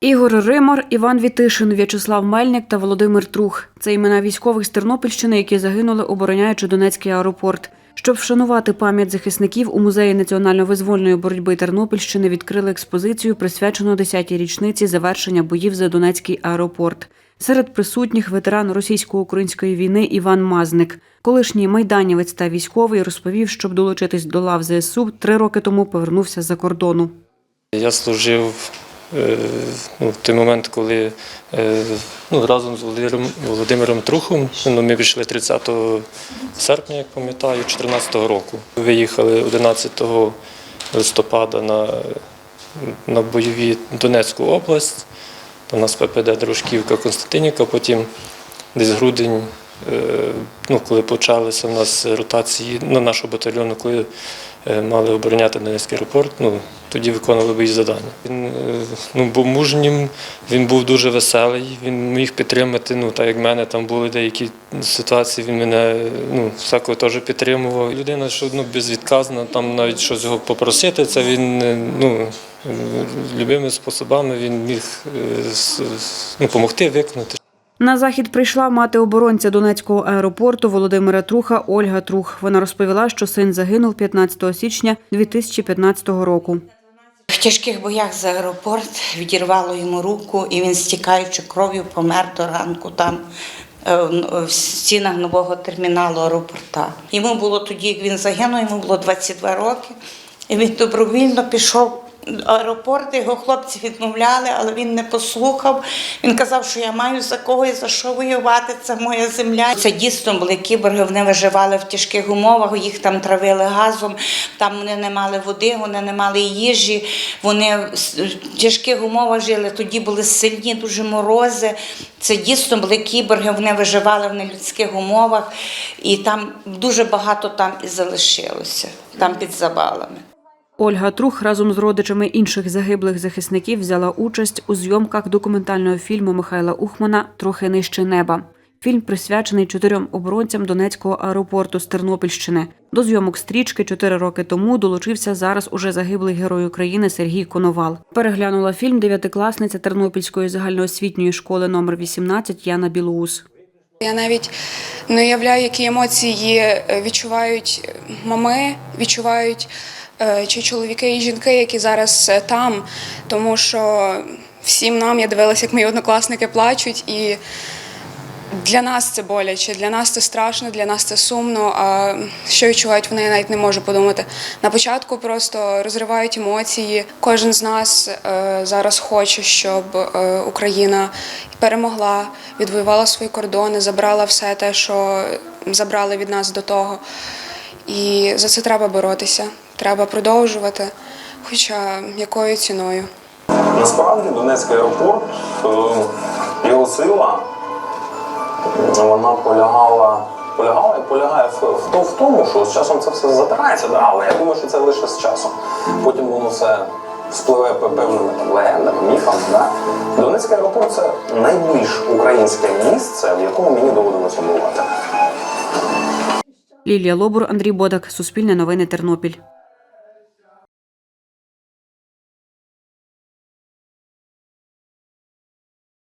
Ігор Римор, Іван Вітишин, В'ячеслав Мельник та Володимир Трух це імена військових з Тернопільщини, які загинули, обороняючи Донецький аеропорт. Щоб вшанувати пам'ять захисників, у музеї національно-визвольної боротьби Тернопільщини відкрили експозицію, присвячену 10-й річниці завершення боїв за Донецький аеропорт. Серед присутніх ветеран російсько-української війни Іван Мазник. Колишній майданівець та військовий розповів, щоб долучитись до лав ЗСУ, три роки тому повернувся з-за кордону. Я служив ну, в той момент, коли е, ну, разом з Володимиром, Володимиром Трухом ну, ми пішли 30 серпня, як пам'ятаю, 2014 року. Виїхали 11 листопада на, на бойові Донецьку область. У нас ППД Дружківка, Константинівка, потім десь грудень, е, ну, коли почалися в нас ротації на нашого батальйону, коли е, мали обороняти Донецький аеропорт, ну, тоді виконували бої завдання. Він е, ну, був мужнім, він був дуже веселий, він міг підтримати, ну, так як в мене там були деякі ситуації, він мене ну, всякого теж підтримував. Людина, що ну, безвідказна, там навіть щось його попросити, це він е, ну, е, любими способами він міг е, с- ну, допомогти виконати. На захід прийшла мати оборонця Донецького аеропорту Володимира Труха Ольга Трух. Вона розповіла, що син загинув 15 січня 2015 року. В тяжких боях за аеропорт відірвало йому руку, і він, стікаючи кров'ю, помер до ранку там е, в стінах нового терміналу аеропорта. Йому було тоді, як він загинув, йому було 22 роки, і він добровільно пішов. Аеропорт його хлопці відмовляли, але він не послухав. Він казав, що я маю за кого і за що воювати. Це моя земля. Це дійсно були кіборги. Вони виживали в тяжких умовах. Їх там травили газом. Там вони не мали води, вони не мали їжі. Вони в тяжких умовах жили. Тоді були сильні дуже морози. Це дійсно були кіборги. Вони виживали в нелюдських умовах, і там дуже багато там і залишилося, там під завалами. Ольга Трух разом з родичами інших загиблих захисників взяла участь у зйомках документального фільму Михайла Ухмана Трохи нижче неба. Фільм присвячений чотирьом оборонцям Донецького аеропорту з Тернопільщини. До зйомок стрічки чотири роки тому долучився зараз уже загиблий герой України Сергій Коновал. Переглянула фільм дев'ятикласниця Тернопільської загальноосвітньої школи номер 18 Яна Білоус. Я навіть не уявляю, які емоції е, відчувають мами, відчувають чи чоловіки і жінки, які зараз е, там. Тому що всім нам я дивилася, як мої однокласники плачуть, і для нас це боляче, для нас це страшно, для нас це сумно. А що відчувають вони, я навіть не можу подумати. На початку просто розривають емоції. Кожен з нас е, зараз хоче, щоб е, Україна перемогла, відвоювала свої кордони, забрала все те, що забрали від нас до того. І за це треба боротися. Треба продовжувати. Хоча якою ціною. Насправді Донецький аеропорт, е, його сила, вона полягала, полягала і полягає в, в, в тому, що з часом це все затирається, да, але я думаю, що це лише з часом. Потім воно все спливе пе- певними там, легендами, міфами. Да. Донецький аеропорт це найбільш українське місце, в якому мені доводилося бувати. Лілія Лобур, Андрій Бодак, Суспільне новини Тернопіль.